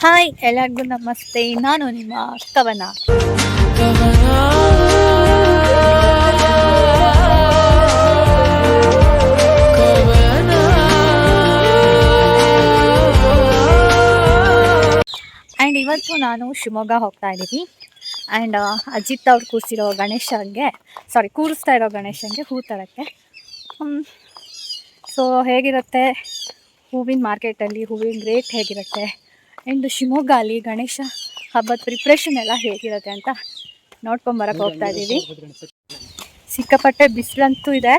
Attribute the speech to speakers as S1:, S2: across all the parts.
S1: Hi, ಎಲ್ಲರಿಗೂ ನಮಸ್ತೆ. ನಾನು ನಿಮ್ಮ ಕವನ. ಆ್ಯಂಡ್ ಇವತ್ತು ನಾನು ಶಿವಮೊಗ್ಗ ಹೋಗ್ತಾ ಇದ್ದೀನಿ. ಆ್ಯಂಡ್ ಅಜಿತ್ ಅವ್ರು ಕೂರಿಸಿರೋ ಗಣೇಶನ್ಗೆ ಸಾರಿ ಕೂರಿಸ್ತಾ ಇರೋ ಗಣೇಶಂಗೆ ಹೂ ತರಕ್ಕೆ. ಸೊ ಹೇಗಿರುತ್ತೆ? ಹೂವಿನ ಮಾರ್ಕೆಟಲ್ಲಿ ಹೂವಿನ ರೇಟ್ ಹೇಗಿರುತ್ತೆ? ಆ್ಯಂಡ್ ಶಿವಮೊಗ್ಗ ಅಲ್ಲಿ ಗಣೇಶ ಹಬ್ಬದ ಪ್ರಿಪ್ರೇಷನ್ ಎಲ್ಲ ಹೇಗಿರುತ್ತೆ ಅಂತ ನೋಡ್ಕೊಂಬರಕ್ಕೆ ಹೋಗ್ತಾ ಇದ್ದೀವಿ ಸಿಕ್ಕಾಪಟ್ಟೆ ಬಿಸಿಲಂತೂ ಇದೆ.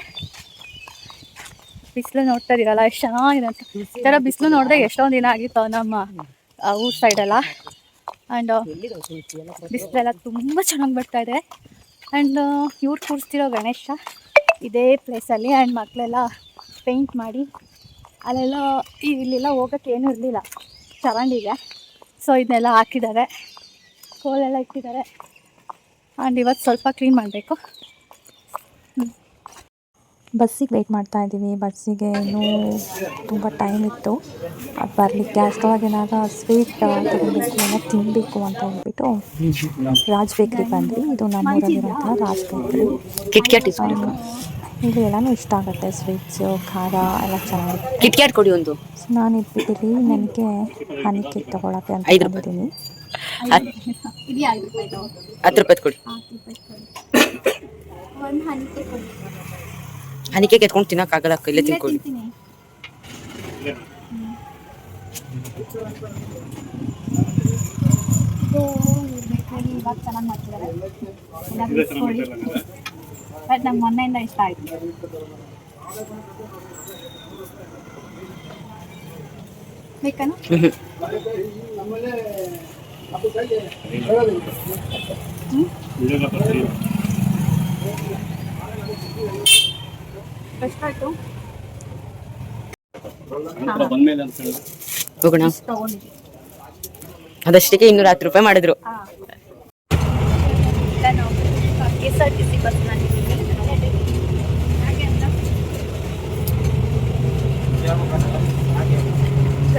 S1: ಬಿಸಿಲು ನೋಡ್ತಾ ಇದೀರಲ್ಲ ಎಷ್ಟು ಚೆನ್ನಾಗಿದೆ ಅಂತ. ಈ ಥರ ಬಿಸಿಲು ನೋಡಿದ್ರೆ ಎಷ್ಟೊಂದು ದಿನ ಆಗಿತ್ತು ನಮ್ಮ ಊರ್ ಸೈಡೆಲ್ಲ ಆ್ಯಂಡ್ ಬಿಸಿಲೆಲ್ಲ ತುಂಬ ಚೆನ್ನಾಗಿ ಬರ್ತಾ ಇದೆ. ಆ್ಯಂಡ್ ಇವ್ರು ಕೂರಿಸ್ತಿರೋ ಗಣೇಶ ಇದೇ ಪ್ಲೇಸಲ್ಲಿ ಆ್ಯಂಡ್ ಮಕ್ಕಳೆಲ್ಲ ಪೇಂಟ್ ಮಾಡಿ ಅಲ್ಲೆಲ್ಲ ಇಲ್ಲೆಲ್ಲ ಹೋಗೋಕ್ಕೆ ಏನೂ ಇರಲಿಲ್ಲ. ಚರಂಡಿಗೆ. ಸೊ ಇದನ್ನೆಲ್ಲ ಹಾಕಿದ್ದಾರೆ. ಕೋಲೆಲ್ಲ ಇಟ್ಟಿದ್ದಾರೆ. ಆ್ಯಂಡ್ ಇವತ್ತು ಸ್ವಲ್ಪ ಕ್ಲೀನ್ ಮಾಡಬೇಕು.
S2: ಬಸ್ಸಿಗೆ ವೆಯ್ಟ್ ಮಾಡ್ತಾ ಇದ್ದೀವಿ. ಬಸ್ಸಿಗೆ ಇನ್ನೂ ತುಂಬ ಟೈಮ್ ಇತ್ತು. ಅದು ಬರಲಿಕ್ಕೆ ಅಷ್ಟವಾಗಿ ಏನಾದರೂ ಸ್ವೀಟ್ ತಗೊಳ್ಬೇಕು ಏನೋ ತಿನ್ನಬೇಕು ಅಂತ ಹೇಳ್ಬಿಟ್ಟು ರಾಜ್ ಬೇಕ್ರಿ ಬಂದ್ವಿ. ಇದು ನಮ್ಮೂರಲ್ಲಿರೋಂಥ ರಾಜ್ ಬೇಕ್ರಿ ಇಲ್ಲಿ ಎಲ್ಲನೂ ಇಷ್ಟ ಆಗುತ್ತೆ. ಸ್ವೀಟ್ಸು ಖಾರ ಎಲ್ಲ ಚೆನ್ನಾಗಿರುತ್ತೆ.
S3: ಕಿಟ್ ಕ್ಯಾಟ್ ಕೊಡಿ ಒಂದು.
S2: ನಾನು ಇದ್ಬಿಟ್ಟಿಲ್ಲಿ ನನಗೆ ಹನಿ ಕೇಕ್ ತೊಗೊಳಕ್ಕೆ ಅಂತ
S3: ಐದು ರೂಪಾಯಿ.
S2: ಬಂದಿದ್ದೀನಿ.
S3: ಹತ್ತು ರೂಪಾಯಿ ಕೊಡಿ.
S1: ಒಂದು ಹನಿಕೆ ಕೊಡಿ
S3: ಹನಿಕೆ ಎತ್ಕೊಂಡು ತಿನ್ನಕ್ಕಾಗಲ್ಲ ತಿನ್ಕೊಳ್ಳಿ
S1: ತಿಂತೀನಿ ಇದು ಬೇಕರಿ ಇವಾಗ ಚೆನ್ನಾಗಿ ಮಾಡ್ತಿದ್ದಾರೆ ಎಲ್ಲ ಬಟ್ ನಂಗೆ ಮೊನ್ನೆಯಿಂದ ಇಷ್ಟ ಆಯ್ತು ಬೇಕೇನು ಎಷ್ಟಾಯ್ತು
S3: ಹೋಗೋಣ.
S1: ತಗೊಂಡಿದ್ದೀನಿ
S3: ಅದಷ್ಟಕ್ಕೆ ಇನ್ನೂರ ಹತ್ತು ರೂಪಾಯಿ ಮಾಡಿದ್ರು.
S1: K S R T C ಬಸ್ನಲ್ಲಿ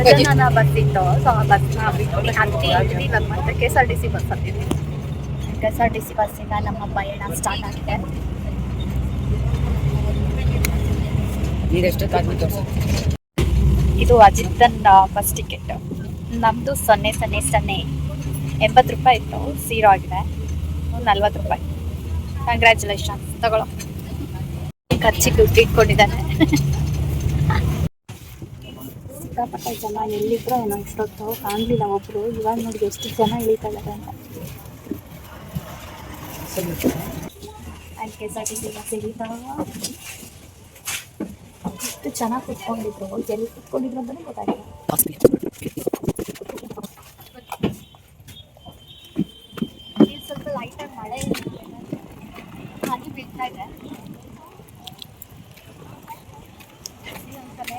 S1: ಗಜಾನನ ಬಸ್ ಇತ್ತು ಸೊ ಆ ಬಸ್ನ ಬಿಟ್ಟು ಹತ್ತಿ ಇದ್ವಿ ಇವಾಗ ಮತ್ತೆ K S R T C bus ಹತ್ತಿದ್ವಿ K S R T C ಬಸ್ಸಿಂದ ನಮ್ಮ ಪಯಣ ಸ್ಟಾರ್ಟ್ ಆಗಿದೆ ಇದು ಅಜಿತನ್ ಬಸ್ ಟಿಕೆಟ್ ನಮ್ಮದು ಸೊನ್ನೆ ಸೊನ್ನೆ ಸೊನ್ನೆ ಎಂಬತ್ತು ರೂಪಾಯಿ ಇತ್ತು ಸೀರೋ ಆಗಿದೆ ನಲ್ವತ್ತು ರೂಪಾಯಿ ಕಂಗ್ರ್ಯಾಚುಲೇಷನ್ಸ್ ತಗೊಳ್ಳೋ ಖರ್ಚಿಗೆ ದುಡ್ಡು ಇಟ್ಕೊಂಡಿದ್ದಾನೆ ಸಿಕ್ಕಾಪಟ್ಟೆ ಜನ ಎಲ್ಲಿದ್ರೋ ಏನೋ ಇಷ್ಟೊತ್ತು ಕಾಣಲಿಲ್ಲ ಒಬ್ಬರು ಇವಾಗ ನೋಡಿ ಎಷ್ಟು ಜನ ಇಳಿತಾ ಇದ್ದಾರೆ ಅಂತ. And K S R T C bus ಇಳಿತಾ ಎಷ್ಟು ಚೆನ್ನಾಗಿ ಕುತ್ಕೊಂಡಿದ್ರು? ಎಲ್ಲಿ ಕುತ್ಕೊಂಡಿದ್ರು ಅಂತಲೇ ಗೊತ್ತಾಗಿಲ್ಲ ಇಲ್ಲಿ ಸ್ವಲ್ಪ ಲೈಟಾಗಿ ಮಳೆ ಹನಿ ಬೀಳ್ತಾ ಇದೆ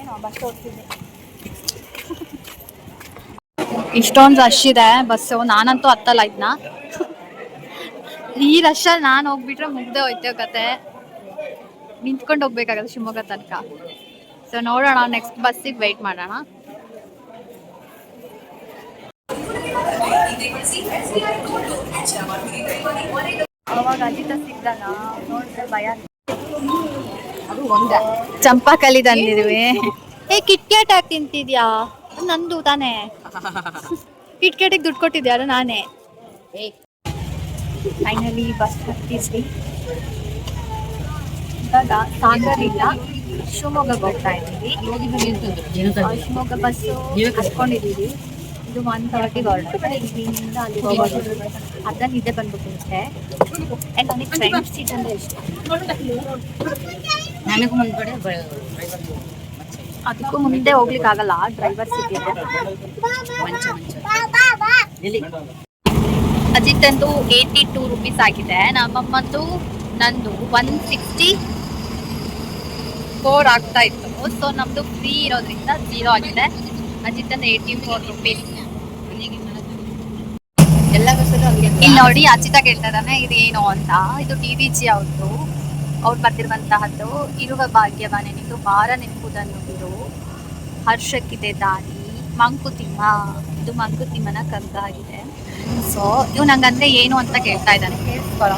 S1: ನಾವು ಬಸ್ ಓಡ್ತಿದ್ದೆ ಇಷ್ಟೊಂದು ರಶ್ ಇದೆ ಬಸ್ಸು ನಾನಂತೂ ಹತ್ತಲ್ಲ ಇದನ್ನ ಈ ರಶಲ್ಲಿ ನಾನು ಹೋಗ್ಬಿಟ್ರೆ ಮುಗ್ದೆ ಹೋಯ್ತೇವೆ ಕತೆ. ನಿಂತ್ಕೊಂಡು ಹೋಗ್ಬೇಕಾಗತ್ತೆ ಶಿವಮೊಗ್ಗ ತನಕ. ಸೊ ನೋಡೋಣ ನೆಕ್ಸ್ಟ್ ಬಸ್ಸಿಗೆ ವೆಯ್ಟ್ ಮಾಡೋಣ. ಅವಾಗ ಭಯ. ಅದು ಒಂದ. ಚಂಪಾಕಲಿ ತಂದಿದ್ವಿ. ಏ ಕಿಟ್ಕ್ಯಾಟ್ ಹಾಕಿ ತಿಂತಿದ್ಯಾ? ನಂದು ತಾನೇ. ಕಿಟ್ಕೇಟಿಗೆ ದುಡ್ಡು ಕೊಟ್ಟಿದ್ಯಾರು ನಾನೇ. ಫೈನಲಿ ಬಸ್ ಹತ್ತಿದ್ವಿ. ಇವಾಗ ಇಲ್ಲ ಶಿವಮೊಗ್ಗಕ್ಕೆ ಹೋಗ್ತಾ ಇದ್ದೀವಿ. ಶಿವಮೊಗ್ಗ ಬಸ್ ಕಟ್ಕೊಂಡಿದ್ದೀವಿ ಇದು ಒನ್ ತರ್ಟಿಗೆ ಹೊರಟು. ಇಲ್ಲಿಂದ ಅಲ್ಲಿ ಹೋಗೋದು. ಅರ್ಧ ನಿದ್ದೆ ಬಂದ್ಬಿಟ್ಟಿರುತ್ತೆ ಆ್ಯಂಡ್ ನನಗೆ ಫ್ರೆಂಡ್ ಸೀಟ್ ಅಂದರೆ ಇಷ್ಟ
S3: ನನಗೂ ಮುಂದ್ಗಡೆ
S1: ಅದಕ್ಕೂ ಮುಂದೆ ಹೋಗ್ಲಿಕ್ಕೆ ಆಗಲ್ಲ. ಡ್ರೈವರ್ ಸೀಟ್
S3: ಅಜಿತ್
S1: ಅಂದು ಏಯ್ಟಿ ಟೂ ರುಪೀಸ್ ಆಗಿದೆ ನಮ್ಮಮ್ಮಂದು ನಂದು ಒನ್ ಸಿಕ್ಸ್ಟಿ ಫೋರ್ ಆಗ್ತಾ ಇತ್ತು. ಸೊ ನಮ್ದು ಫ್ರೀ ಇರೋದ್ರಿಂದ ಝೀರೋ ಆಗಿದೆ. ಅಜಿತಂದು ಏಯ್ಟಿ ಫೋರ್ ರುಪೀಸ್ ಇಲ್ಲಿ ನೋಡಿ ಅಚಿತ ಕೇಳ್ತಾರಾನೆ ಇದು ಏನು ಅಂತ? ಇದು ಟಿ ವಿ ಜಿ ಅವ್ರದ್ದು. ಅವ್ರು ಬರ್ತಿರುವಂತಹದ್ದು ಇರುವ ಭಾಗ್ಯವಾನೆ. ನಿಂತು ಭಾರ ನೆನಪುದನ್ನು ಬಿಡು ಹರ್ಷಕ್ಕಿದೆ ದಾರಿ, ಮಂಕುತಿಮ್ಮ. ಇದು ಮಂಕುತಿಮ್ಮನ ಕಗ್ಗ ಆಗಿದೆ. ಸೊ ಇವ್ ನಂಗಂದ್ರೆ ಏನು ಅಂತ ಕೇಳ್ತಾ ಇದ್ದಾನೆ. ಕೇಳಿಸ್ಕೊಳ್ಳೋ.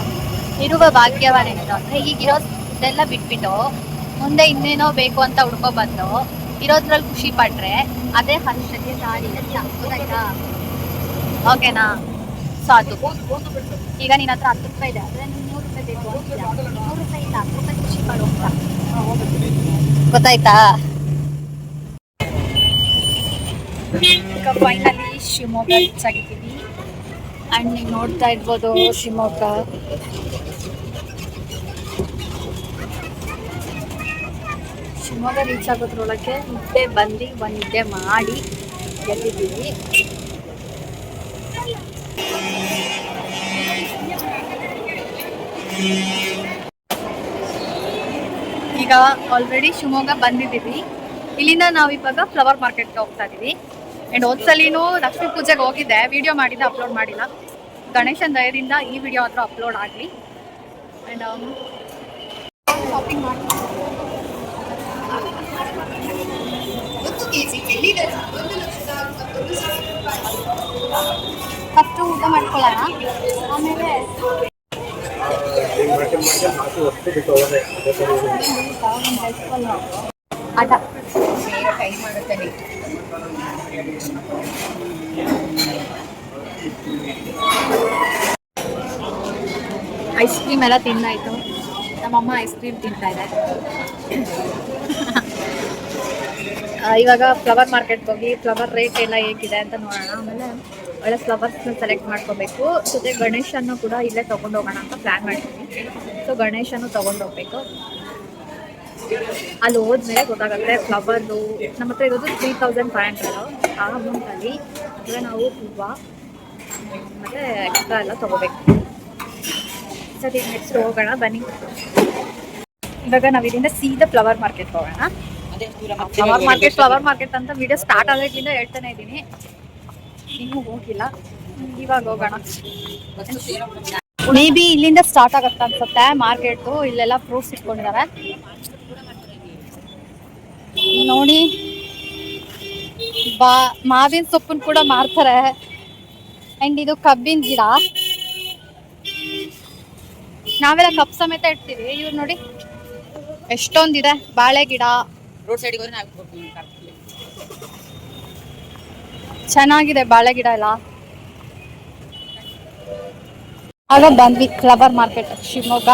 S1: ಇರುವ ಭಾಗ್ಯವನೇನು ಅಂದ್ರೆ ಈಗಿರೋ ಇದೆಲ್ಲ ಬಿಟ್ಬಿಟ್ಟು ಮುಂದೆ ಇನ್ನೇನೋ ಬೇಕು ಅಂತ ಹುಡ್ಕೊ ಬಂದು ಇರೋದ್ರಲ್ಲಿ ಖುಷಿ ಪಟ್ರೆ ಅದೇ ಹರ್ಷಕ್ಕೆ ದಾರಿ ಗೊತ್ತಾಯ್ತಾ? ಓಕೆನಾ? ಸೊ ಅದು. ಈಗ ನಿನ್ನ ಹತ್ರ ಹತ್ತು ರೂಪಾಯಿ ಇದೆ. ಅದೇ ನೂರು ರೂಪಾಯಿ ಬೇಕು. ನೂರು ರೂಪಾಯಿ ಹತ್ತು ರೂಪಾಯಿ ಖುಷಿ ಗೊತ್ತಾಯ್ತಾ? ಈಗ ಫೈನಲಿ ಶಿವಮೊಗ್ಗ ರೀಚ್ ಆಗಿದ್ದೀವಿ. ಆ್ಯಂಡ್ ನೀವು ನೋಡ್ತಾ ಇರ್ಬೋದು ಶಿವಮೊಗ್ಗ. ಶಿವಮೊಗ್ಗ ರೀಚ್ ಆಗೋದ್ರೊಳಗೆ ನಿದ್ದೆ ಬಂದು ಒಂದು ನಿದ್ದೆ ಮಾಡಿ ಗೆದ್ದಿದ್ದೀವಿ ಈಗ ಆಲ್ರೆಡಿ ಶಿವಮೊಗ್ಗ ಬಂದಿದ್ದೀವಿ. ಇಲ್ಲಿಂದ ನಾವು ಇವಾಗ ಫ್ಲವರ್ ಮಾರ್ಕೆಟ್ಗೆ ಹೋಗ್ತಾ ಇದೀವಿ. ಅಂಡ್ ಹೋದ್ಸಲಿನೂ ಲಕ್ಷ್ಮೀ ಪೂಜೆಗೆ ಹೋಗಿದ್ದೆ ವಿಡಿಯೋ ಮಾಡಿದ್ದೆ ಅಪ್ಲೋಡ್ ಮಾಡಿಲ್ಲ. ಗಣೇಶನ ದಯದಿಂದ ಈ ವಿಡಿಯೋ ಆದರೂ ಅಪ್ಲೋಡ್ ಆಗಲಿ. ಆ್ಯಂಡ್ ಶಾಪಿಂಗ್ ಮಾಡಿ. ಫಸ್ಟು ಊಟ ಮಾಡ್ಕೊಳ್ಳೋಣ. ಆಮೇಲೆ ಆಟ.
S3: ಕೈ ಮಾಡುತ್ತಾನೆ
S1: ಐಸ್ ಕ್ರೀಮ್ ಎಲ್ಲ ತಿಂದಾಯ್ತು. ನಮ್ಮಮ್ಮ ಐಸ್ ಕ್ರೀಮ್ ತಿಂತಾ ಇದೆ. ಇವಾಗ ಫ್ಲವರ್ ಮಾರ್ಕೆಟ್ಗೆ ಹೋಗಿ ಫ್ಲವರ್ ರೇಟ್ ಎಲ್ಲ ಹೇಗಿದೆ ಅಂತ ನೋಡೋಣ. ಆಮೇಲೆ ಒಳ್ಳೆ ಫ್ಲವರ್ಸ್ನ ಸೆಲೆಕ್ಟ್ ಮಾಡ್ಕೋಬೇಕು. ಜೊತೆ ಗಣೇಶನ್ನು ಕೂಡ ಇಲ್ಲೇ ತೊಗೊಂಡು ಹೋಗೋಣ ಅಂತ ಪ್ಲ್ಯಾನ್ ಮಾಡಿದ್ದೀನಿ ಸೊ ಗಣೇಶನು ತೊಗೊಂಡು ಹೋಗ್ಬೇಕು ಅಲ್ಲಿ ಹೋದ್ಮೇಲೆ ಗೊತ್ತಾಗುತ್ತೆ ಫ್ಲವರ್ದು, ನಮ್ಮ ಹತ್ರ ಇರೋದು ತ್ರೀ ತೌಸಂಡ್ ಫೈವ್ ಹಂಡ್ರೆಡು ಆ ಅಮೌಂಟಲ್ಲಿ ಅಂದರೆ ನಾವು ಹೂವು, ಮತ್ತು ಎಕ್ಸ್ಟ್ರಾ ಎಲ್ಲ ತೊಗೋಬೇಕು. ಸರಿ ನೆಕ್ಸ್ಟ್ ಹೋಗೋಣ, ಬನ್ನಿ. ಇವಾಗ ನಾವು ಇದರಿಂದ ಸೀದಾ ಫ್ಲವರ್ ಮಾರ್ಕೆಟ್ ಹೋಗೋಣ. ಫ್ಲವರ್ ಮಾರ್ಕೆಟ್ ಫ್ಲವರ್ ಮಾರ್ಕೆಟ್ ಅಂತ ವಿಡಿಯೋ ಸ್ಟಾರ್ಟ್ ಆಗೋದ್ರಿಂದ ಹೇಳ್ತಾನೆ ಇದ್ದೀನಿ. ಇನ್ನೂ ಹೋಗಿಲ್ಲ. ಇವಾಗ ಹೋಗೋಣ. ಮೇ ಬಿ ಇಲ್ಲಿಂದ ಸ್ಟಾರ್ಟ್ ಆಗುತ್ತೆ ಅನ್ಸುತ್ತೆ ಮಾರ್ಕೆಟು ಇಲ್ಲೆಲ್ಲ ಫ್ರೂಟ್ಸ್ ಇಟ್ಕೊಂಡಿದ್ದಾರೆ. ನೋಡಿ ಬಾ ಮಾವಿನ ಸೊಪ್ಪನ್ನು ಕೂಡ ಮಾರ್ತಾರೆ. ಅಂಡ್ ಇದು ಕಬ್ಬಿನ ಗಿಡ. ನಾವೆಲ್ಲ ಕಪ್ ಸಮೇತ ಇಡ್ತೀವಿ. ಇವ್ರು ನೋಡಿ ಎಷ್ಟೊಂದಿದೆ ಬಾಳೆ ಗಿಡ.
S3: Road side.
S1: ಚೆನ್ನಾಗಿದೆ ಬಾಳೆ ಗಿಡ ಎಲ್ಲ. ಆಗ ಬಂದ್ವಿ ಫ್ಲವರ್ ಮಾರ್ಕೆಟ್ ಶಿವಮೊಗ್ಗ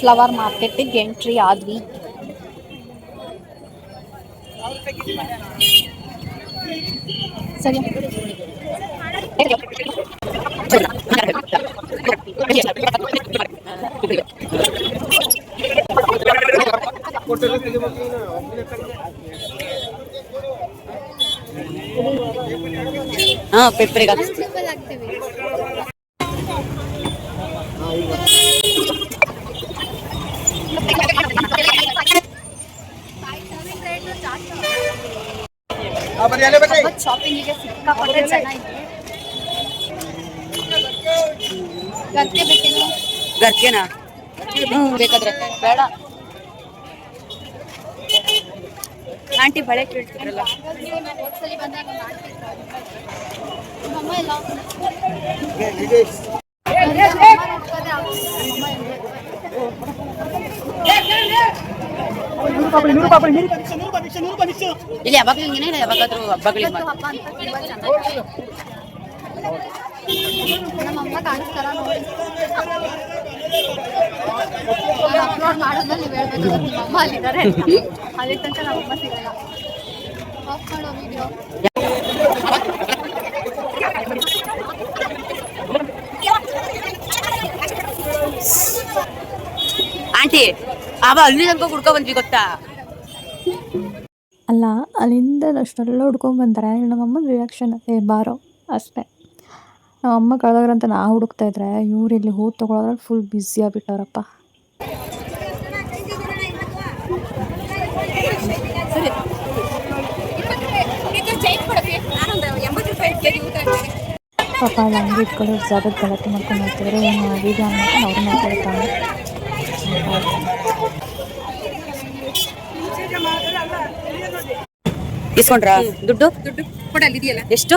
S1: ಫ್ಲವರ್ ಮಾರ್ಕೆಟಿಗೆ ಎಂಟ್ರಿ ಆದ್ವಿ. ಸರಿ
S3: ಹಾ ಪೆಪ್ಪರಿಗೆ ಹಾಕ್ಸ್ತೀವಿ
S1: ಶಾಪಿಂಗಿಗೆ ಸಿಕ್ಕಾಪಟ್ಟೆ ಜನ ಇದೆ ಗದ್ದೆ ಬೇಕಿಲ್ಲ
S3: ಗರ್ಕೆನಾ ಹ್ಞೂ ಬೇಕಾದ್ರೆ
S1: ಬೇಡ ಆಂಟಿ ಬಳೆ ಕೇಳ್ತಿದ್ರಲ್ಲ ನಮ್ಮಮ್ಮ ಎಲ್ಲ
S3: ಇಲ್ಲಿ, ಯಾವಾಗಲೂ ಹಿಂಗೇನೆ ಇಲ್ಲ, ಯಾವಾಗಾದ್ರೂ ಹಬ್ಬಗಳಿಗೆ
S1: ನಮ್ಮಮ್ಮ ಕಾಣಿಸ್ತಾರ ನೋಡಿ ಅಪ್ಲೋಡ್ ಮಾಡೋದ್ಮೇಲೆ ನೀವು ಹೇಳ್ಬೇಕು ನಮ್ಮಮ್ಮ. ಅಲ್ಲಿ ತನಕ ನಮ್ಮಮ್ಮ ಸಿಗಲ್ಲ ಆಫ್ ವಿಡಿಯೋ
S3: ಆಂಟಿ ಅವ ಅಲ್ಲಿ ತನಕ ಹುಡ್ಕೊ ಬಂದ್ವಿ ಗೊತ್ತಾ?
S2: ಅಲ್ಲ ಅಲ್ಲಿಂದ ಅಷ್ಟೆಲ್ಲ ಹುಡ್ಕೊಂಡ್ ಬಂದ್ರೆ. ನಮ್ಮಮ್ಮನ ರಿಯಾಕ್ಷನ್ ಏ ಬಾರೋ ಅಷ್ಟೇ. ನಮ್ಮಮ್ಮ ಕಳೆದೋಗ್ರಂತ ನಾವು ಹುಡುಕ್ತಾ ಇದ್ರೆ ಇವ್ರು ಇಲ್ಲಿ ಹೂ ತೊಗೊಳೋದ್ರಲ್ಲಿ ಫುಲ್ ಬ್ಯುಸಿ ಆಗಿಬಿಟ್ಟವ್ರಪ್ಪ. ಪಾಪ ಅಲ್ಲಿ ಅಂಗಡಿ ಇಟ್ಕೊಂಡು ಜಾಗದ ಗಲಾಟೆ ಮಾಡ್ಕೊಂಡು ಹೋಗ್ತಿದ್ರೆ. ಏನು ಮಾಡ್ಕೊಂಡು ಅವ್ರು ಮಾತಾಡ್ತಾರೆ
S3: ಇಸ್ಕೊಂಡ್ರಾ? ದುಡ್ಡು? ದುಡ್ಡು ಎಷ್ಟು?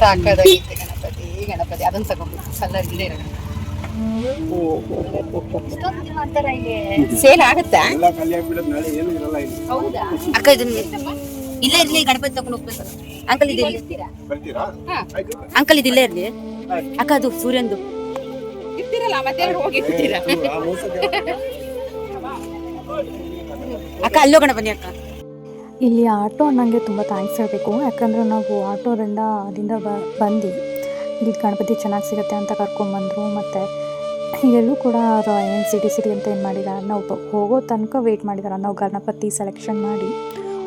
S4: ಸಾಕಾಗೈತೆ ಗಣಪತಿ ಗಣಪತಿ ಅದನ್ನ ತಗೊಂಡ್ಬಿಟ್ಟು
S1: ಇಲ್ಲಿ
S3: ಸೇಲ್ ಆಗುತ್ತಾ?
S5: ಇಲ್ಲ ಖಾಲಿ ಆಗ್ಬಿಡೋದು ಏನು ಇರಲ್ಲ ಇಲ್ಲಿ.
S4: ಹೌದಾ?
S3: ಅಕ್ಕ ಇದನ್ನ ಇಲ್ಲೇ ಇರ್ಲಿ ಗಣಪತಿ ತಗೊಂಡು ಹೋಗ್ಬೇಕು. ಅಂಕಲ್ ಇದೆ ಅಂಕಲ್ ಇದು ಇಲ್ಲೇ ಇರ್ಲಿ. ಅಕ್ಕ ಅದು ಸೂರ್ಯಂದು.
S4: ಇರ್ತೀರಲ್ಲ ಮತ್ತೆ ಹೋಗಿ ಇರ್ತೀರಾ?
S5: ಆ ಮೋಸಕ್ಕೆ
S3: ಅಕ್ಕ ಅಲ್ಲೋ ಗಣಪತಿ ಅಕ್ಕ.
S2: ಇಲ್ಲಿ ಆಟೋ ನನಗೆ ತುಂಬ ಥ್ಯಾಂಕ್ಸ್ ಹೇಳಬೇಕು. ಯಾಕಂದರೆ ನಾವು ಆಟೋದಿಂದ ಅಲ್ಲಿಂದ ಬ ಬಂದು ಇಲ್ಲಿ ಗಣಪತಿ ಚೆನ್ನಾಗಿ ಸಿಗುತ್ತೆ ಅಂತ ಕರ್ಕೊಂಡ್ಬಂದರು ಮತ್ತು ಎಲ್ಲೂ ಕೂಡ ಏನು ಸಿಟಿ ಸಿಟಿ ಅಂತ ಏನು ಮಾಡಿದ್ದಾರೆ ನಾವು ಹೋಗೋ ತನಕ ವೆಯ್ಟ್ ಮಾಡಿದ್ದಾರೆ ನಾವು ಗಣಪತಿ ಸೆಲೆಕ್ಷನ್ ಮಾಡಿ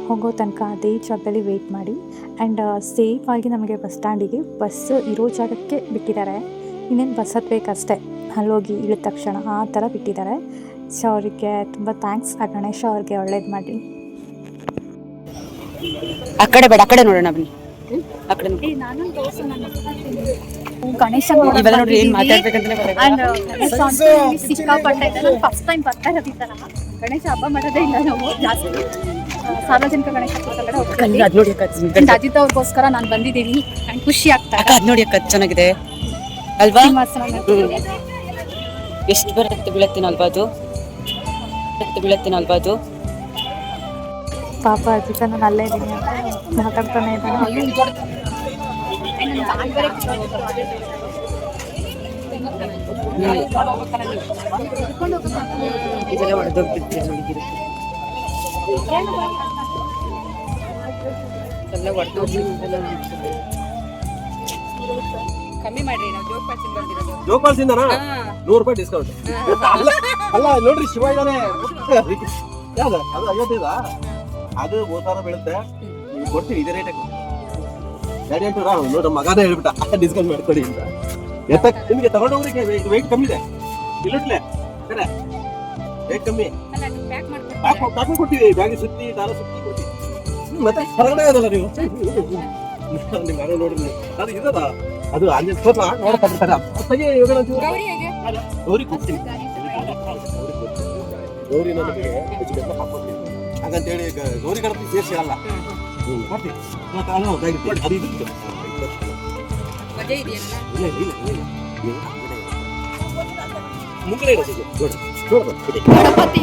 S2: ಹೋಗೋ ತನಕ ಅದೇ ಜಾಗದಲ್ಲಿ ವೆಯ್ಟ್ ಮಾಡಿ. ಆ್ಯಂಡ್ ಸೇಫಾಗಿ ನಮಗೆ ಬಸ್ ಸ್ಟ್ಯಾಂಡಿಗೆ ಬಸ್ ಇರೋ ಜಾಗಕ್ಕೆ ಬಿಟ್ಟಿದ್ದಾರೆ ಇನ್ನೇನು ಬಸ್ ಹತ್ತಬೇಕಷ್ಟೇ ಅಲ್ಲೋಗಿ ಇಳಿದ ತಕ್ಷಣ ಆ ಥರ ಬಿಟ್ಟಿದ್ದಾರೆ ಸೊ ಅವರಿಗೆ ತುಂಬ ಥ್ಯಾಂಕ್ಸ್. ಆ ಗಣೇಶ ಅವ್ರಿಗೆ ಒಳ್ಳೇದು ಮಾಡಿ
S3: ಆ ಕಡೆ ಬೇಡ ಆ ಕಡೆ ನೋಡೋಣ ಬನ್ನಿ. ಆ ಕಡೆ ನೋಡಿ.
S1: ಗಣೇಶ
S3: ಇವೆಲ್ಲ ನೋಡ್ರಿ ಏನ್ ಮಾತಾಡ್ಬೇಕಂತಾನೆ ಗೊತ್ತಾಗಲ್ಲ.
S1: ಸಿಕ್ಕಾಪಟ್ಟೆ ಇದೆ ನಾನು ಫಸ್ಟ್ ಟೈಮ್ ಬರ್ತಾ ಇರೋದು ಈ ತರ. ಗಣೇಶ ಹಬ್ಬ ಮಾಡೋದೇ ಇಲ್ಲ ನಾವು ಜಾಸ್ತಿ. ಸಾರ್ವಜನಿಕ ಗಣೇಶ ಹಬ್ಬದ ಅಜಿತ್ ಅವ್ರಿಗೋಸ್ಕರ ನಾನು ಬಂದಿದ್ದೀನಿ. ಖುಷಿ ಆಗ್ತಾ
S3: ಅದ್ ನೋಡಿ ಅಕ್ಕ ಚೆನ್ನಾಗಿದೆ. ಅಲ್ವಾ. ಎಷ್ಟು ಬರುತ್ತೆ ಬೀಳತ್ತೇನಲ್ವಾ ಅದು? ಬೀಳತ್ತಿನ ಬೀಳತ್ತೇನಲ್ವಾ ಅದು?
S2: ಪಾಪ ನಾನು ಅಲ್ಲೇ ಇದ್ದೀನಿ ಅಂತ ಮಾತಾಡ್ತಾನೆ ಇದ್ದಾನೆ.
S4: ಕಮ್ಮಿ ಮಾಡ್ರಿ ನಾವು ಬಂದಿರೋದು
S5: ನೂರು ರೂಪಾಯಿ ಡಿಸ್ಕೌಂಟ್ ಅಲ್ಲ ಅಲ್ಲ ನೋಡ್ರಿ ಶಿವ ಇದಾನೆ ಯಾವ್ದು? ಅದು ಐವತ್ತೈದ? ಅದು ಹೋದಾರ ಬೀಳುತ್ತೆ ನೀವು ಕೊಡ್ತೀವಿ ಇದೇ ರೇಟ್ ಗಾಡಿ ಅಂತ ನೋಡಿ ನಮ್ಮ ಮಗನೇ ಹೇಳ್ಬಿಟ್ಟ ಡಿಸ್ಕೌಂಟ್ ಮಾಡ್ಕೊಡಿ ಅಂತ. ಎತ್ತ ನಿಮಗೆ ತಗೊಂಡೋಗ್ರಿಗೆ ವೆಯ್ಟ್ ಕಮ್ಮಿ ಇದೆ. ಇಲ್ಲಟ್ಲೆ ಸರಿ ರೇಟ್ ಕಮ್ಮಿ.
S4: ಪ್ಯಾಕ್
S5: ಕೊಡ್ತೀವಿ ಬ್ಯಾಗ್ ಸುತ್ತಿ ದಾರ ಸುತ್ತಿ ಕೊಡ್ತೀವಿ. ಮತ್ತೆ ಹೊರಗಡೆ ಅದಲ್ಲ ನೀವು? ನಿಮ್ಮ ಮನೆ ನೋಡಿದ್ರಿ. ಅದು ಇದದ ಅದು ಅಲ್ಲಿ ಸ್ವಲ್ಪ ನೋಡ್ತಾರೆ ತೆಗಿ ಯೋಗನ ಒಂಚೂರು.
S4: ಗೌರಿ
S5: ಕೊಡ್ತೀನಿ. ಗೌರಿ ನನಗೆ ಹಾಕೊಡ್ತೀನಿ ಹಾಗಂತೇಳಿ ಗೌರಿ ಗಣಪತಿ ಸೇರಿಸಿ ಅಲ್ಲ ಹ್ಮ್ ಕೊಡ್ತೀನಿ ಮತ್ತೆ. ಅದು ಇಲ್ಲ ಇಲ್ಲ. ಮುಂದೆ ಇರೋದು.
S1: ಗಣಪತಿ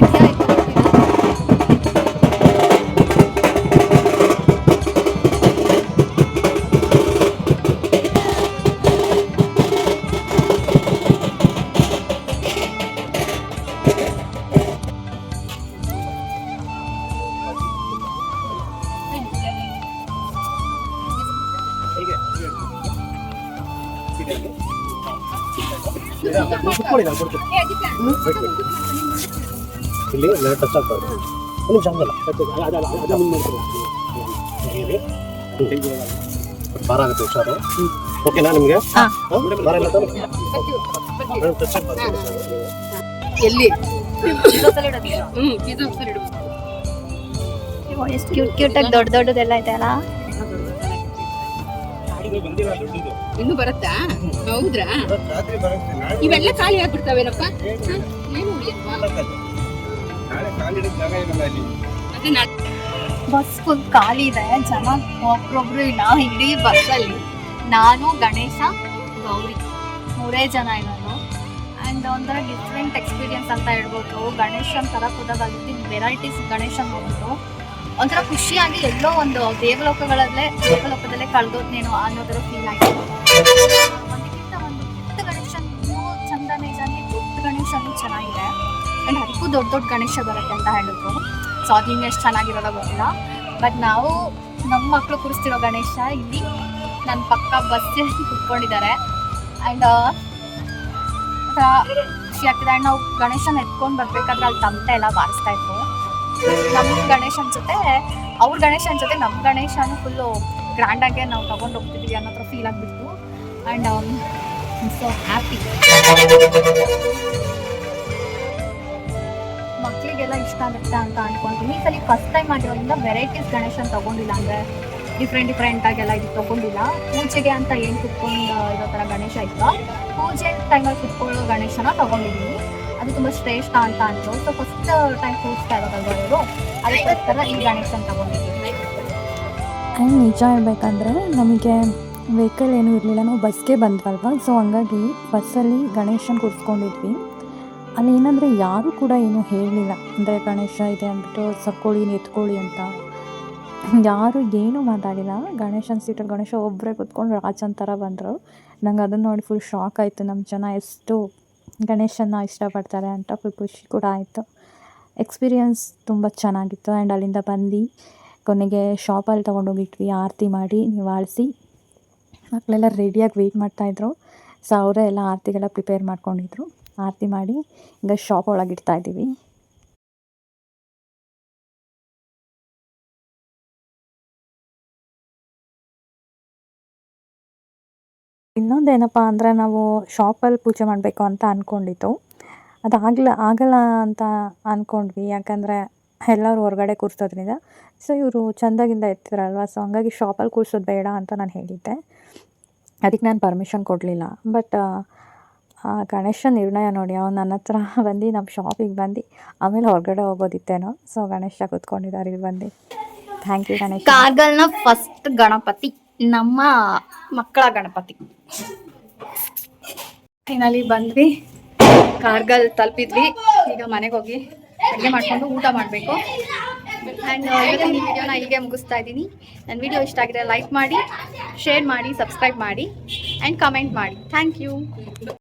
S5: ಇಲ್ಲಿ ಟಚ್ ಆಗ್ತದೆ ಒಂದು ನಿಮಿಷ ಹಂಗಲ್ಲ. ಭಾರ ಹುಷಾರು ಓಕೆನಾ ನಿಮಗೆ ಆಗ್ಬಾರ್ದು.
S4: ಎಲ್ಲಿ
S1: ಅಯ್ಯೋ, ಎಷ್ಟು ಕ್ಯೂಟ್ ಕ್ಯೂಟ್ ಆಗಿ ದೊಡ್ಡ ದೊಡ್ಡದೆಲ್ಲ ಇದೆ ಅಲ್ಲ
S4: ಇನ್ನು ಬರುತ್ತಾ? ಹೌದ್ರಾ? ಇವೆಲ್ಲ ಖಾಲಿ ಆಗ್ಬಿಡ್ತಾವೇನಪ್ಪ? ಏನು
S1: ಬಸ್ ಫುಲ್ ಖಾಲಿ ಇದೆ. ಜನ ಒಬ್ರೊಬ್ರು ಇಲ್ಲ ಇಡೀ ಬಸ್ಸಲ್ಲಿ. ನಾನು ಗಣೇಶ ಗೌರಿ. ಮೂರೇ ಜನ ಇರೋದು. ಆ್ಯಂಡ್ ಒಂಥರ ಡಿಫ್ರೆಂಟ್ ಎಕ್ಸ್ಪೀರಿಯನ್ಸ್ ಅಂತ ಹೇಳ್ಬೋದು. ಗಣೇಶನ್ ಥರ ಬಂದಿದ್ದು ವೆರೈಟೀಸ್ ಗಣೇಶನ್ ಹೋಗ್ಬಿಟ್ಟು ಒಂಥರ ಖುಷಿಯಾಗಿ ಎಲ್ಲೋ ಒಂದು ದೇವಲೋಕಗಳಲ್ಲೇ, ದೇವಲೋಕದಲ್ಲೇ ಕಳೆದೋದ್ನೇನೋ ಅನ್ನೋ ಥರ ಫೀಲ್ ಆಗಿದೆ. ಒಂದಕ್ಕಿಂತ ಒಂದು ಪುಟ್ಟ ಚಂದನೇ ಚೆನ್ನಾಗಿದೆ. ಆ್ಯಂಡ್ ಅದಕ್ಕೂ ದೊಡ್ಡ ದೊಡ್ಡ ಗಣೇಶ ಬರುತ್ತೆ ಅಂತ ಹೇಳಿದ್ರು. ಸೊ ಅದು ಇನ್ನೆಷ್ಟು ಚೆನ್ನಾಗಿರೋದ ಗೊತ್ತಿಲ್ಲ. ಬಟ್ ನಾವು ನಮ್ಮ ಮಕ್ಕಳು ಕೂರಿಸ್ತಿರೋ ಗಣೇಶ ಇಲ್ಲಿ ನನ್ನ ಪಕ್ಕ ಬಸ್ಸಲ್ಲಿ ಕುತ್ಕೊಂಡಿದ್ದಾರೆ. ಆ್ಯಂಡ್ ಖುಷಿ ಆಗ್ತಿದೆ. ಆ್ಯಂಡ್ ನಾವು ಗಣೇಶನ ಎತ್ಕೊಂಡು ಬರ್ಬೇಕಾದ್ರೆ ಅಲ್ಲಿ ತಮಟೆ ಎಲ್ಲ ಬಾರಿಸ್ತಾ ಇದ್ರು. ನಮ್ಮ ಗಣೇಶನ ಜೊತೆ, ಅವ್ರ ಗಣೇಶನ ಜೊತೆ ನಮ್ಮ ಗಣೇಶನ ಫುಲ್ಲು ಗ್ರ್ಯಾಂಡಾಗೆ ನಾವು ತಗೊಂಡು ಹೋಗ್ತಿದ್ದೀವಿ ಅನ್ನೋ ಥರ ಫೀಲ್ ಆಗಿಬಿಟ್ಟು ಆ್ಯಂಡ್ ಸೊ ಹ್ಯಾಪಿ ಮಕ್ಕಳಿಗೆಲ್ಲ ಇಷ್ಟ ಆಗುತ್ತೆ ಅಂತ ಅಂದ್ಕೊಂತೀನಿ ಈ ಸಲ ಫಸ್ಟ್ ಟೈಮ್ ಆಗಿರೋದ್ರಿಂದ ವೆರೈಟೀಸ್ ಗಣೇಶನ್ ತಗೊಂಡಿಲ್ಲ ಅಂದ್ರೆ ಡಿಫ್ರೆಂಟ್ ಡಿಫ್ರೆಂಟ್ ಆಗೆಲ್ಲ ಇದು ತಗೊಂಡಿಲ್ಲ. ಪೂಜೆಗೆ ಅಂತ ಏನು ಕುತ್ಕೊಂಡು ಇರೋ ಥರ ಗಣೇಶ ಇತ್ತು ಪೂಜೆ ಟೈಮಲ್ಲಿ ಕುತ್ಕೊಳ್ಳೋ ಗಣೇಶನ ತಗೊಂಡಿದ್ದೀನಿ ಅದು ತುಂಬ ಶ್ರೇಷ್ಠ ಅಂತ ಅಂದ್ರು ಸೊ ಫಸ್ಟ್ ಟೈಮ್ ಕೂರಿಸ್ತಾ ಇರೋದಲ್ವ ಇವರು ಅದಕ್ಕೋಸ್ಕರ ಈ ಗಣೇಶನ್ ತಗೊಂಡಿದ್ದೀವಿ.
S2: ಆ್ಯಂಡ್ ನಿಜ ಹೇಳ್ಬೇಕಂದ್ರೆ ನಮಗೆ ವೆಹಿಕಲ್ ಏನೂ ಇರಲಿಲ್ಲ. ನಾವು ಬಸ್ಗೆ ಬಂದ್ವಲ್ವ? ಸೊ ಹಂಗಾಗಿ ಬಸ್ಸಲ್ಲಿ ಗಣೇಶನ ಕೂರಿಸ್ಕೊಂಡಿದ್ವಿ. ಅಲ್ಲಿ ಏನಂದರೆ ಯಾರೂ ಕೂಡ ಏನೂ ಹೇಳಲಿಲ್ಲ. ಅಂದರೆ ಗಣೇಶ ಇದೆ ಅಂದ್ಬಿಟ್ಟು ಸರ್ಕೊಳ್ಳಿ ಎತ್ಕೊಳ್ಳಿ ಅಂತ. ಯಾರು ಏನೂ ಮಾತಾಡಿಲ್ಲ. ಗಣೇಶನ ಸೀಟಲ್ಲಿ ಗಣೇಶ ಒಬ್ಬರೇ ಕೂತ್ಕೊಂಡು ರಾಜನ್ ಥರ ಬಂದರು. ನಂಗೆ ಅದನ್ನು ನೋಡಿ ಫುಲ್ ಶಾಕ್ ಆಯಿತು. ನಮ್ಮ ಜನ ಎಷ್ಟು ಗಣೇಶನ ಇಷ್ಟಪಡ್ತಾರೆ ಅಂತ ಫುಲ್ ಖುಷಿ ಕೂಡ ಆಯಿತು. ಎಕ್ಸ್ಪೀರಿಯನ್ಸ್ ತುಂಬ ಚೆನ್ನಾಗಿತ್ತು. ಆ್ಯಂಡ್ ಅಲ್ಲಿಂದ ಬಂದು ಕೊನೆಗೆ ಶಾಪಲ್ಲಿ ತೊಗೊಂಡೋಗಿಟ್ವಿ ಆರತಿ ಮಾಡಿ ನಿವಾಳಿಸಿ. ಮಕ್ಕಳೆಲ್ಲ ರೆಡಿಯಾಗಿ ವೆಯ್ಟ್ ಮಾಡ್ತಾಯಿದ್ರು ಸೊ ಅವರೇ ಎಲ್ಲ ಆರತಿಗೆಲ್ಲ ಪ್ರಿಪೇರ್ ಮಾಡ್ಕೊಂಡಿದ್ರು. ಆರತಿ ಮಾಡಿ ಈಗ ಶಾಪ್ ಒಳಗೆ ಇನ್ನೊಂದೇನಪ್ಪ ಅಂದರೆ ನಾವು ಶಾಪಲ್ಲಿ ಪೂಜೆ ಮಾಡಬೇಕು ಅಂತ ಅಂದ್ಕೊಂಡಿದ್ದು ಅದಾಗಲ್ಲ ಆಗಲ್ಲ ಅಂತ ಅಂದ್ಕೊಂಡ್ವಿ ಯಾಕಂದರೆ ಎಲ್ಲರೂ ಹೊರಗಡೆ ಕೂರಿಸೋದ್ರಿಂದ. ಸೊ ಇವರು ಚಂದಾಗಿಂದ ಎತ್ತಿದ್ರಲ್ವ? ಸೊ ಹಂಗಾಗಿ ಶಾಪಲ್ಲಿ ಕೂರಿಸೋದು ಬೇಡ ಅಂತ ನಾನು ಹೇಳಿದ್ದೆ. ಅದಕ್ಕೆ ನಾನು ಪರ್ಮಿಷನ್ ಕೊಡಲಿಲ್ಲ. ಬಟ್ ಗಣೇಶ ನಿರ್ಣಯ ನೋಡಿ. ಅವ್ನು ನನ್ನ ಹತ್ರ ಬಂದು ನಮ್ಮ ಶಾಪಿಗೆ ಬಂದು ಆಮೇಲೆ ಹೊರಗಡೆ ಹೋಗೋದಿತ್ತೇನೋ? ಸೊ ಗಣೇಶ ಕೂತ್ಕೊಂಡಿದ್ದಾರೆ ಇಲ್ಲಿ ಬಂದು. Thank you Ganesha.
S1: ಕಾರ್ಗಲ್ನ first Ganapati. ನಮ್ಮ ಮಕ್ಕಳ ಗಣಪತಿ. ಫೈನಲಿ ಬಂದ್ವಿ. ಕಾರ್ಗಲ್ ತಲುಪಿದ್ವಿ. ಈಗ ಮನೆಗೆ ಹೋಗಿ ಅಡುಗೆ ಮಾಡಿಕೊಂಡು ಊಟ ಮಾಡಬೇಕು. ಆ್ಯಂಡ್ ಇವತ್ತಿನ ಈ ವಿಡಿಯೋನ ಇಲ್ಲಿಗೆ ಮುಗಿಸ್ತಾ ಇದ್ದೀನಿ. ನನ್ನ ವಿಡಿಯೋ ಇಷ್ಟ ಆಗಿದೆ ಲೈಕ್ ಮಾಡಿ ಶೇರ್ ಮಾಡಿ ಸಬ್ಸ್ಕ್ರೈಬ್ ಮಾಡಿ ಆ್ಯಂಡ್ ಕಮೆಂಟ್ ಮಾಡಿ. Thank you